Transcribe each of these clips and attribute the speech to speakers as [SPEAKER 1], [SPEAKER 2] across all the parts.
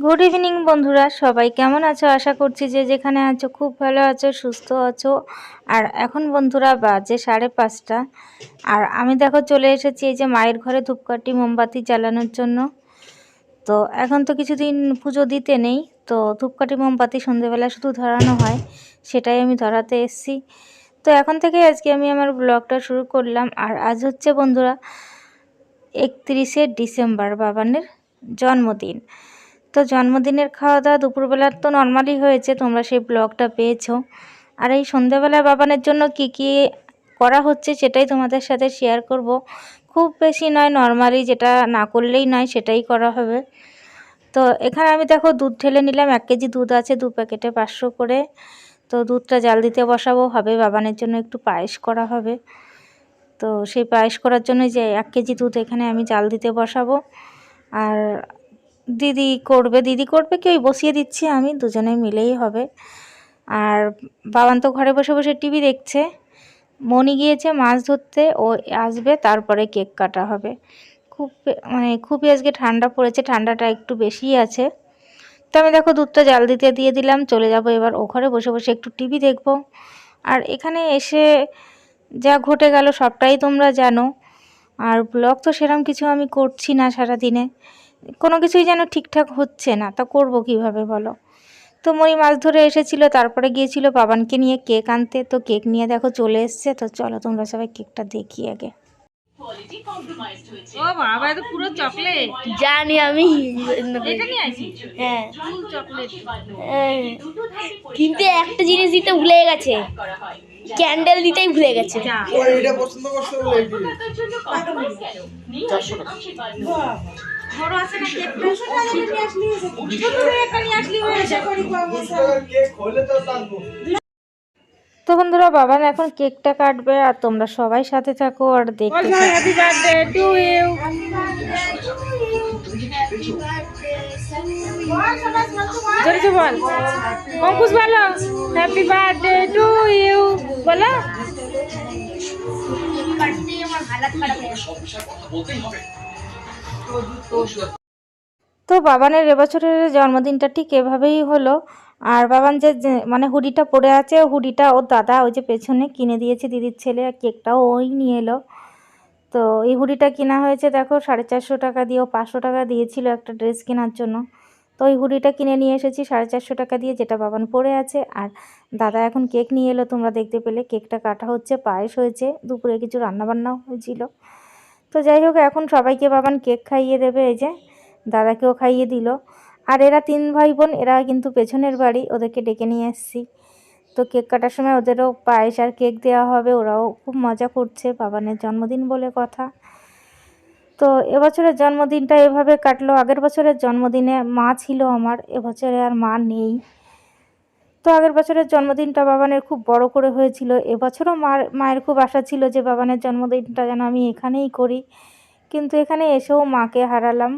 [SPEAKER 1] Good evening বন্ধুরা। সবাই কেমন আছো? আশা করছি যে যেখানে আছো, খুব ভালো আছো, সুস্থ আছো। আর এখন বন্ধুরা বাজে সাড়ে পাঁচটা। আর আমি দেখো, চলে এসেছি এই যে মায়ের ঘরে ধূপকাঠি, মোমবাতি জ্বালানোর জন্য। তো এখন তো কিছুদিন পুজো দিতে নেই, তো ধূপকাঠি, মোমবাতি সন্ধেবেলা শুধু ধরানো হয়, সেটাই আমি ধরাতে এসছি। তো এখন থেকে আজকে আমি আমার ব্লগটা শুরু করলাম। আর আজ হচ্ছে বন্ধুরা একত্রিশে ডিসেম্বর বাবানের জন্মদিন। তো জন্মদিনের খাওয়া দাওয়া দুপুরবেলার তো নর্মালি হয়েছে, তোমরা সেই ব্লগটা পেয়েছ। আর এই সন্ধ্যাবেলা বাবানের জন্য কি কি করা হচ্ছে সেটাই তোমাদের সাথে শেয়ার করব। খুব বেশি নয় নর্মালি যেটা না করলেই নয় সেটাই করা হবে। তো এখানে আমি দেখো দুধ ঢেলে নিলাম, এক কেজি দুধ আছে দু প্যাকেটে পাঁচশো করে। তো দুধটা জাল দিতে বসাবো, হবে বাবানের জন্য একটু পায়েস করা হবে। তো সেই পায়েস করার জন্য যে এক কেজি দুধ এখানে আমি জাল দিতে বসাবো। আর দিদি করবে দিদি করবে কি ওই বসিয়ে দিচ্ছি আমি, দুজনে মিলেই হবে। আর বাবান তো ঘরে বসে বসে টিভি দেখছে। মনি গিয়েছে মাছ ধরতে, ও আসবে, তারপরে কেক কাটা হবে। খুব মানে খুবই আজকে ঠান্ডা পড়েছে, ঠান্ডাটা একটু বেশিই আছে। তো আমি দেখো দুধটা জাল দিতে দিয়ে দিলাম, চলে যাব এবার ও ঘরে বসে বসে একটু টিভি দেখব। আর এখানে এসে যা ঘটে গেল সবটাই তোমরা জানো। আর ব্লগ তো সেরকম কিছু আমি করছি না সারা দিনে কোনো কিছুই যেন ঠিকঠাক হচ্ছে না। তা করব কীভাবে বলো? তো মরি মাছ ধরে এসেছিল, তারপরে গিয়েছিল বাবানকে নিয়ে কেক আনতে। তো কেক নিয়ে দেখো চলে এসছে, তো চলো তোমরা সবাই কেকটা দেখি আগে। ও বাবা পুরো চকলেট
[SPEAKER 2] জানি আমি
[SPEAKER 1] এটা নিয়ে আসিস
[SPEAKER 2] হ্যাঁ।
[SPEAKER 1] ফুল চকলেট
[SPEAKER 2] হ্যাঁ। কিন্তু একটা জিনিস দিতে ভুলে গেছে। ক্যান্ডেল দিতেই ভুলে গেছে।
[SPEAKER 3] এটা পছন্দ করছে
[SPEAKER 1] বড় আছে না আসলি বন্ধুরা বাবান এখন কেকটা কাটবে আর তোমরা সবাই সাথে থাকো আর দেখতে হ্যাপি বার্থডে টু ইউ জোরে জোরে বল। অঙ্কুশ ভালো হ্যাপি বার্থডে টু ইউ বলো। তো বাবানের এবছরের জন্মদিনটা ঠিক এভাবেই হলো। আর বাবান যে মানে হুডিটা পরে আছে, হুডিটা ওর দাদা ওই যে পেছনে কিনে দিয়েছে দিদির ছেলে, আর কেকটাও ওই নিয়ে এলো। তো এই হুডিটা কেনা হয়েছে দেখো, সাড়ে চারশো টাকা দিয়ে, ও পাঁচশো টাকা দিয়েছিল একটা ড্রেস কেনার জন্য। তো ওই হুডিটা কিনে নিয়ে এসেছি সাড়ে চারশো টাকা দিয়ে, যেটা বাবান পরে আছে। আর দাদা এখন কেক নিয়ে এলো, তোমরা দেখতে পেলে কেকটা কাটা হচ্ছে, পায়েস হয়েছে, দুপুরে কিছু রান্নাবান্নাও হয়েছিল। তো যাই হোক, এখন সবাইকে বাবান কেক খাইয়ে দেবে, এই যে। দাদাকেও খাইয়ে দিল। আর এরা তিন ভাই বোন এরা কিন্তু পেছনের বাড়ি, ওদেরকে ডেকে নিয়ে এসেছি তো কেক কাটার সময় ওদেরও পায়েস আর কেক দেওয়া হবে, ওরাও খুব মজা করছে, বাবানের জন্মদিন বলে কথা। তো এবছরের জন্মদিনটা এভাবে কাটলো। আগের বছরের জন্মদিনে মা ছিল আমার, এবছরে আর মা নেই। তো আগের বছরের জন্মদিনটা বাবানের খুব বড় করে হয়েছিল। এবছরও মার, মায়ের খুব আশা ছিল যে বাবানের জন্মদিনটা যেন আমি এখানেই করি। কিন্তু এখানে এসেও মাকে হারালাম।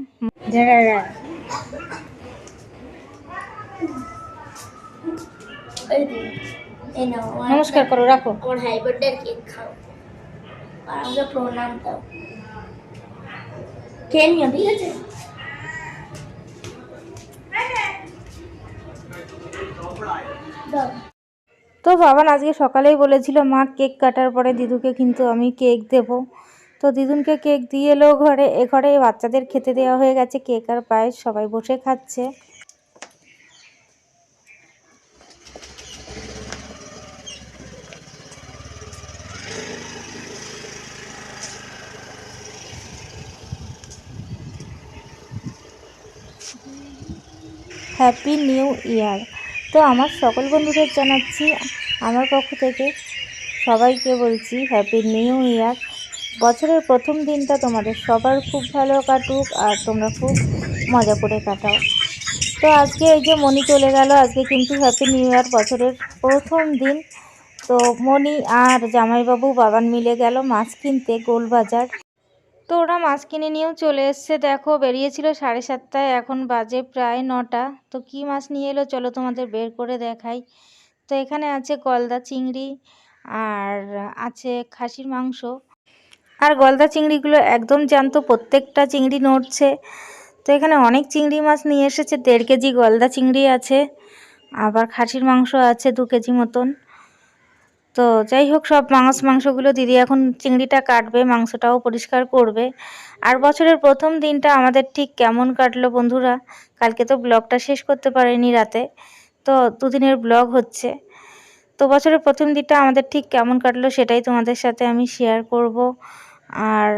[SPEAKER 1] নমস্কার করো রাখো।
[SPEAKER 2] আমার হ্যাপি বার্থডে কেক খাও। প্রণাম দাও। খেয়ে নিও ঠিক আছে?
[SPEAKER 1] তো বাবান আজকে সকালেই বলেছিল মা কেক কাটার পরে দিদুকে কিন্তু আমি কেক দেব। তো দিদুনকে কেক দিয়ে এলো ঘরে। এ ঘরে বাচ্চাদের খেতে দেওয়া হয়ে গেছে। কেক আর পায়েস সবাই বসে খাচ্ছে। হ্যাপি নিউ ইয়ার তো আমার সকল বন্ধুদের জানাচ্ছি, আমার পক্ষ থেকে সবাইকে বলছি হ্যাপি নিউ ইয়ার বছরের প্রথম দিনটা তোমাদের সবার খুব ভালো কাটুক আর তোমরা খুব মজা করে কাটাও। তো আজকে এই যে মনি চলে গেল, আজকে কিন্তু হ্যাপি নিউ ইয়ার বছরের প্রথম দিন। তো মনি আর জামাইবাবু বাবান মিলে গেল মাছ কিনতে গোলবাজার। তো ওরা মাছ কিনে নিয়েও চলে এসছে, দেখো বেরিয়েছিল সাড়ে সাতটায়, এখন বাজে প্রায় নটা। তো কি মাছ নিয়ে এলো চলো তোমাদের বের করে দেখাই। তো এখানে আছে গলদা চিংড়ি আর আছে খাসির মাংস। আর গলদা চিংড়িগুলো একদম জ্যান্ত, প্রত্যেকটা চিংড়ি নড়ছে। তো এখানে অনেক চিংড়ি মাছ নিয়ে এসেছে, দেড় কেজি গলদা চিংড়ি আছে, আবার খাসির মাংস আছে দু কেজি মতন। তো যাই হোক, সব মাংস মাংসগুলো দিদি এখন চিংড়িটা কাটবে, মাংসটাও পরিষ্কার করবে। আর বছরের প্রথম দিনটা আমাদের ঠিক কেমন কাটলো বন্ধুরা, কালকে তো ব্লগটা শেষ করতে পারেনি রাতে, তো দুদিনের ব্লগ হচ্ছে। তো বছরের প্রথম দিনটা আমাদের ঠিক কেমন কাটলো সেটাই তোমাদের সাথে আমি শেয়ার করব। আর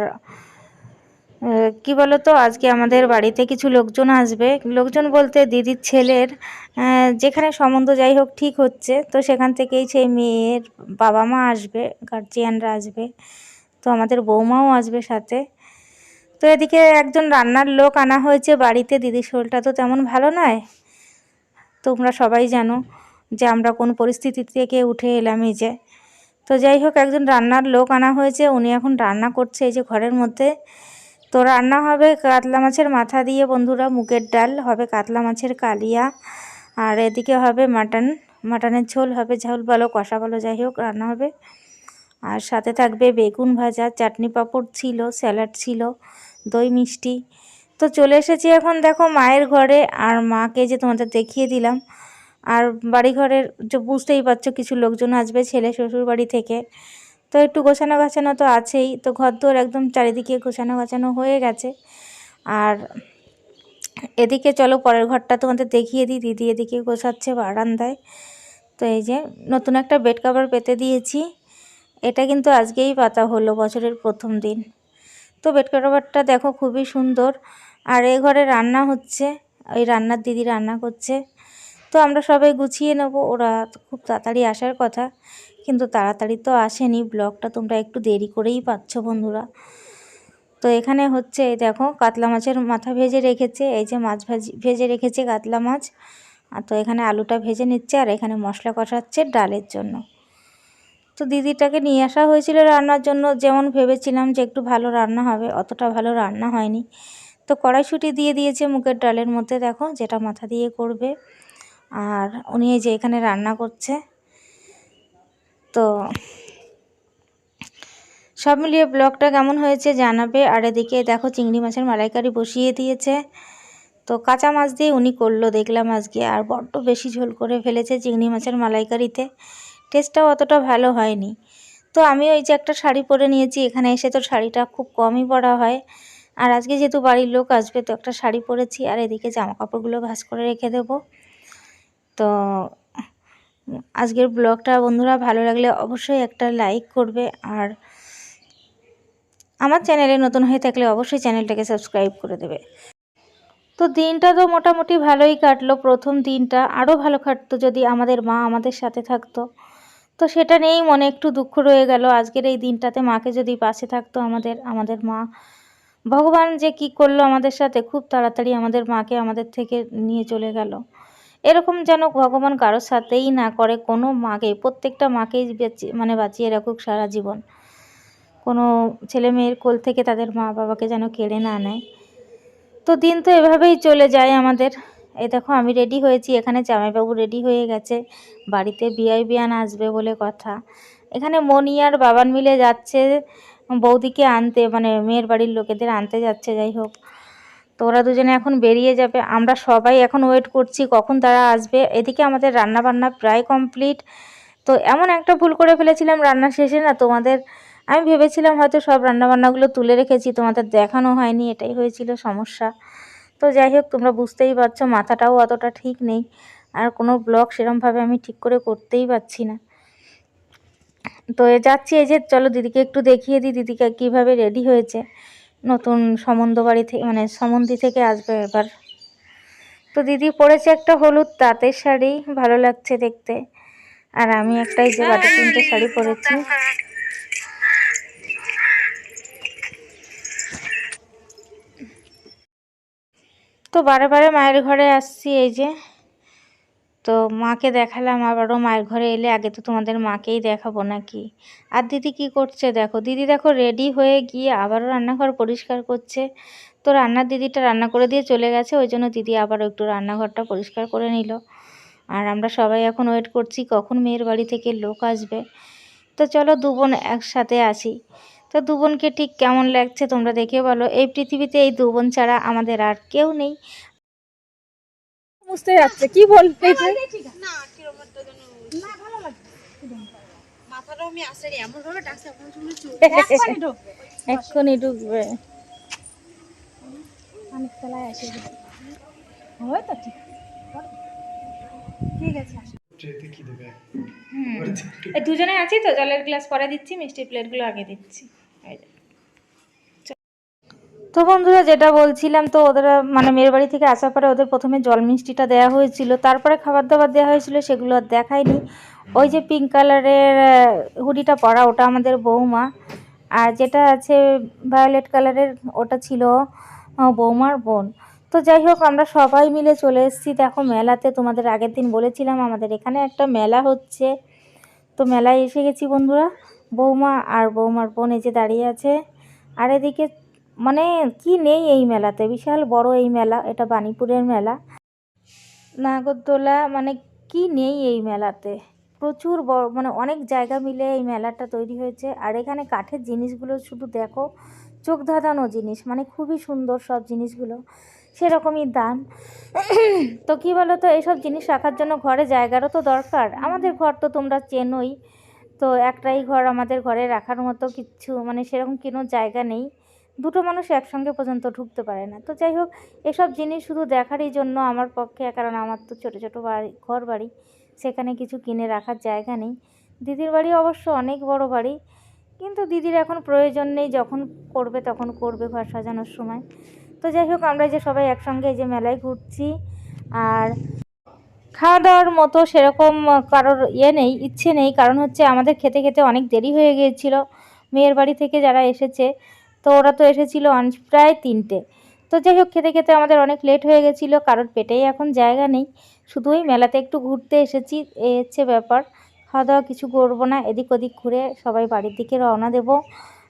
[SPEAKER 1] কি বলো তো আজকে আমাদের বাড়িতে কিছু লোকজন আসবে। লোকজন বলতে দিদির ছেলের যেখানে সম্বন্ধ যাই হোক ঠিক হচ্ছে, তো সেখান থেকেই সেই মেয়ের বাবা মা আসবে গার্জিয়ানরা আসবে, তো আমাদের বৌমাও আসবে সাথে। তো এদিকে একজন রান্নার লোক আনা হয়েছে বাড়িতে, দিদির শরীরটা তো তেমন ভালো নয়। তোমরা সবাই জানো যে আমরা কোন পরিস্থিতি থেকে উঠে এলাম এই যে। তো যাই হোক, একজন রান্নার লোক আনা হয়েছে। উনি এখন রান্না করছে এই যে ঘরের মধ্যে। তো রান্না হবে কাতলা মাছের মাথা দিয়ে বন্ধুরা, মুগের ডাল, হবে কাতলা মাছের কালিয়া, আর এদিকে হবে মাটন। মাটনের ঝোল হবে ঝোল বলো কষা বলো যাই হোক, রান্না হবে। আর সাথে থাকবে বেগুন ভাজা, চাটনি পাঁপড় ছিল, স্যালাড ছিল, দই মিষ্টি। তো চলে এসেছি এখন দেখো মায়ের ঘরে, আর মাকে যে তোমাদের দেখিয়ে দিলাম। আর বাড়ি ঘরের যে বুঝতেই পারছ কিছু লোকজন আসবে ছেলে শ্বশুর বাড়ি থেকে। তো একটু গোছানো গাছানো তো আছেই। তো ঘর দোর একদম চারিদিকে গোছানো গাছানো হয়ে গেছে। আর এদিকে চলো, পরের ঘরটা তোমাদের দেখিয়ে দিই। দিদি এদিকে গোছাচ্ছে বারান্দায়। তো এই যে নতুন একটা বেড কভার পেতে দিয়েছি। এটা কিন্তু আজকেই পাতা হলো বছরের প্রথম দিন। তো বেড কভারটা দেখো খুবই সুন্দর। আর এ ঘরে রান্না হচ্ছে। ওই রান্নার দিদি রান্না করছে। তো আমরা সবাই গুছিয়ে নেব। ওরা খুব তাড়াতাড়ি আসার কথা, কিন্তু তাড়াতাড়ি তো আসেনি। ব্লগটা তোমরা একটু দেরি করেই পাচ্ছ বন্ধুরা। তো এখানে হচ্ছে, দেখো, কাতলা মাছের মাথা ভেজে রেখেছে, এই যে মাছ ভাজি, ভেজে রেখেছে কাতলা মাছ। আর তো এখানে আলুটা ভেজে নিচ্ছে, আর এখানে মশলা কষাচ্ছে ডালের জন্য। তো দিদিটাকে নিয়ে আসা হয়েছিল রান্নার জন্য। যেমন ভেবেছিলাম যে একটু ভালো রান্না হবে, অতটা ভালো রান্না হয়নি। তো কড়াইশুঁটি দিয়ে দিয়েছে মুগের ডালের মধ্যে, দেখো, যেটা মাথা দিয়ে করবে। আর উনি এই যে এখানে রান্না করছে। তো সব মিলিয়ে ব্লগটা কেমন হয়েছে জানাবে। আর এদিকে দেখো চিংড়ি মাছের মালাইকারি বসিয়ে দিয়েছে। তো কাঁচা মাছ দিয়ে উনি করল দেখলাম আজকে। আর বড্ড বেশি ঝোল করে ফেলেছে চিংড়ি মাছের মালাইকারিতে। টেস্টটাও অতটা ভালো হয়নি। তো আমি ওই যে একটা শাড়ি পরে নিয়েছি, এখানে এসে তো শাড়িটা খুব কমই পরা হয়। আর আজকে যেহেতু বাড়ির লোক আসবে, তো একটা শাড়ি পরেছি। আর এদিকে জামা কাপড়গুলো ভাঁজ করে রেখে দেবো। তো আজকের ব্লগটা বন্ধুরা ভালো লাগলে অবশ্যই একটা লাইক করবে আর আমার চ্যানেলে নতুন হয়ে থাকলে অবশ্যই চ্যানেলটাকে সাবস্ক্রাইব করে দেবে। তো দিনটা তো মোটামুটি ভালোই কাটলো, প্রথম দিনটা আরও ভালো কাটতো যদি আমাদের মা আমাদের সাথে থাকতো। তো সেটা নিয়েই মনে একটু দুঃখ রয়ে গেল, আজকের এই দিনটাতে মাকে যদি পাশে থাকতো আমাদের আমাদের মা। ভগবান যে কি করল আমাদের সাথে, খুব তাড়াতাড়ি আমাদের মাকে আমাদের থেকে নিয়ে চলে গেল। এরকম যেন ভগবান কারোর সাথেই না করে, কোনো মাকে, প্রত্যেকটা মাকেই মানে বাঁচিয়ে রাখুক সারা জীবন। কোনো ছেলে মেয়ের কোল থেকে তাদের মা বাবাকে যেন কেড়ে না নেয়। তো দিন তো এভাবেই চলে যায় আমাদের। এই দেখো, আমি রেডি হয়েছি, এখানে জামাইবাবু রেডি হয়ে গেছে। বাড়িতে বিয়াই বিয়ান আসবে বলে কথা। এখানে মনি আর বাবান মিলে যাচ্ছে, বৌদিকে আনতে মানে মেয়ের বাড়ির লোকেদের আনতে যাচ্ছে, যাই হোক। তো ওরা দুজনে এখন বেরিয়ে যাবে। আমরা সবাই এখন ওয়েট করছি কখন তারা আসবে। এদিকে আমাদের রান্না বান্না প্রায় কমপ্লিট তো এমন একটা ভুল করে ফেলেছিলাম রান্না শেষে না, তোমাদের আমি ভেবেছিলাম হয়তো সব রান্নাবান্নাগুলো তুলে রেখেছি, তোমাদের দেখানো হয়নি, এটাই হয়েছিল সমস্যা। তো যাই হোক, তোমরা বুঝতেই পারছ মাথাটাও অতটা ঠিক নেই। আর কোনো ব্লগ সেরমভাবে আমি ঠিক করে করতেই পারছি না। তো যাচ্ছি, এই যে চলো দিদিকে একটু দেখিয়ে দিই, দিদিকে কীভাবে রেডি হয়েছে। নতুন সম্বন্ধ বাড়ি থেকে মানে সম্বন্ধী থেকে আসবে এবার। তো দিদি পরেছে একটা হলুদ তাঁতের শাড়ি, ভালো লাগছে দেখতে। আর আমি একটাই যে বাটি তিনটে শাড়ি পরেছি। তো বারে বারে মায়ের ঘরে আসছি এই যে। তো মাকে দেখালাম, আবারও মায়ের ঘরে এলে আগে তো তোমাদের মাকেই দেখাবো নাকি? আর দিদি কি করছে দেখো? দিদি দেখো রেডি হয়ে গিয়ে আবারও রান্নাঘর পরিষ্কার করছে। তো রান্নার দিদিটা রান্না করে দিয়ে চলে গেছে, ওই জন্য দিদি আবারও একটু রান্নাঘরটা পরিষ্কার করে নিল। আর আমরা সবাই এখন ওয়েট করছি কখন মেয়ের বাড়ি থেকে লোক আসবে। তো চলো দু বোন একসাথে আসি। তো দু বোনকে ঠিক কেমন লাগছে তোমরা দেখে বলো। এই পৃথিবীতে এই দু বোন ছাড়া আমাদের আর কেউ নেই।
[SPEAKER 4] বুঝতে যাচ্ছে। কি বলতে
[SPEAKER 1] এক্ষুনি ঢুকবে।
[SPEAKER 3] ট্রেতে কি দেবে?
[SPEAKER 1] এই দুজনে আছি তো? জলের গ্লাস পরে দিচ্ছি মিষ্টির প্লেটগুলো আগে দিচ্ছি। তো বন্ধুরা, যেটা বলছিলাম তো, ওদের মানে মেয়ের বাড়ি থেকে আসার পরে ওদের প্রথমে জল মিষ্টিটা দেওয়া হয়েছিল। তারপরে খাবার দাবার দেওয়া হয়েছিল, সেগুলো আর দেখায়নি। ওই যে পিঙ্ক কালারের হুডিটা পরা, ওটা আমাদের বৌমা। আর যেটা আছে ভায়োলেট কালারের ওটা ছিল বৌমার বোন। তো যাই হোক, আমরা সবাই মিলে চলে এসেছি। দেখো, মেলাতে তোমাদের আগের দিন বলেছিলাম, আমাদের এখানে একটা মেলা হচ্ছে। তো মেলায় এসে গেছি বন্ধুরা, বৌমা আর বৌমার বোন এই যে দাঁড়িয়ে আছে। আর এদিকে মানে কি নেই এই মেলাতে? বিশাল বড় এই মেলা, এটা বাণীপুরের মেলা। নাগরদোলা মানে কি নেই এই মেলাতে? প্রচুর বড় মানে অনেক জায়গা মিলে এই মেলাটা তৈরি হয়েছে। আর এখানে কাঠের জিনিসগুলো শুধু দেখো, চোখ ধাঁধানো জিনিস মানে খুবই সুন্দর সব জিনিসগুলো। সেরকমই দাম তো কী বলো তো এইসব জিনিস রাখার জন্য ঘরে জায়গারও তো দরকার। আমাদের ঘর তো তোমরা চেনোই। তো একটাই ঘর আমাদের ঘরে রাখার মতো কিচ্ছু মানে সেরকম কোনো জায়গা নেই। দুটো মানুষ একসঙ্গে পর্যন্ত ঢুকতে পারে না। তো যাই হোক, এসব জিনিস শুধু দেখারই জন্য আমার পক্ষে, কারণ আমার তো ছোটো ছোটো বাড়ি, ঘর বাড়ি, সেখানে কিছু কিনে রাখার জায়গা নেই। দিদির বাড়ি অবশ্য অনেক বড় বাড়ি, কিন্তু দিদির এখন প্রয়োজন নেই, যখন করবে তখন করবে ঘর সাজানোর সময়। তো যাই হোক, আমরা যে সবাই একসঙ্গে এই যে মেলায় ঘুরছি, আর খাওয়া দাওয়ার মতো সেরকম কারোর ইয়ে নেই, ইচ্ছে নেই, কারণ হচ্ছে আমাদের খেতে খেতে অনেক দেরি হয়ে গিয়েছিল। মেয়ের বাড়ি থেকে যারা এসেছে তো ওরা তো এসেছিল প্রায় তিনটে। তো যাই হোক, খেতে খেতে আমাদের অনেক লেট হয়ে গেছিল, কারোর পেটেই এখন জায়গা নেই। শুধু ওই মেলাতে একটু ঘুরতে এসেছি এই হচ্ছে ব্যাপার। খাওয়া দাওয়া কিছু করব না, এদিক ওদিক ঘুরে সবাই বাড়ির দিকে রওনা দেবো।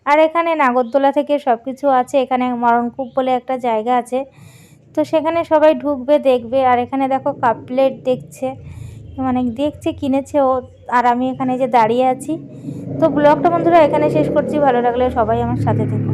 [SPEAKER 1] আর এখানে নাগরদোলা থেকে সব কিছু আছে, এখানে মরণকূপ বলে একটা জায়গা আছে। তো সেখানে সবাই ঢুকবে, দেখবে। আর এখানে দেখো কাপ প্লেট দেখছে মানে দেখছে, কিনেছে ও। আর আমি এখানে যে দাঁড়িয়ে আছি। তো ব্লগটা বন্ধুরা এখানে শেষ করছি, ভালো লাগলে সবাই আমার সাথে থেকো।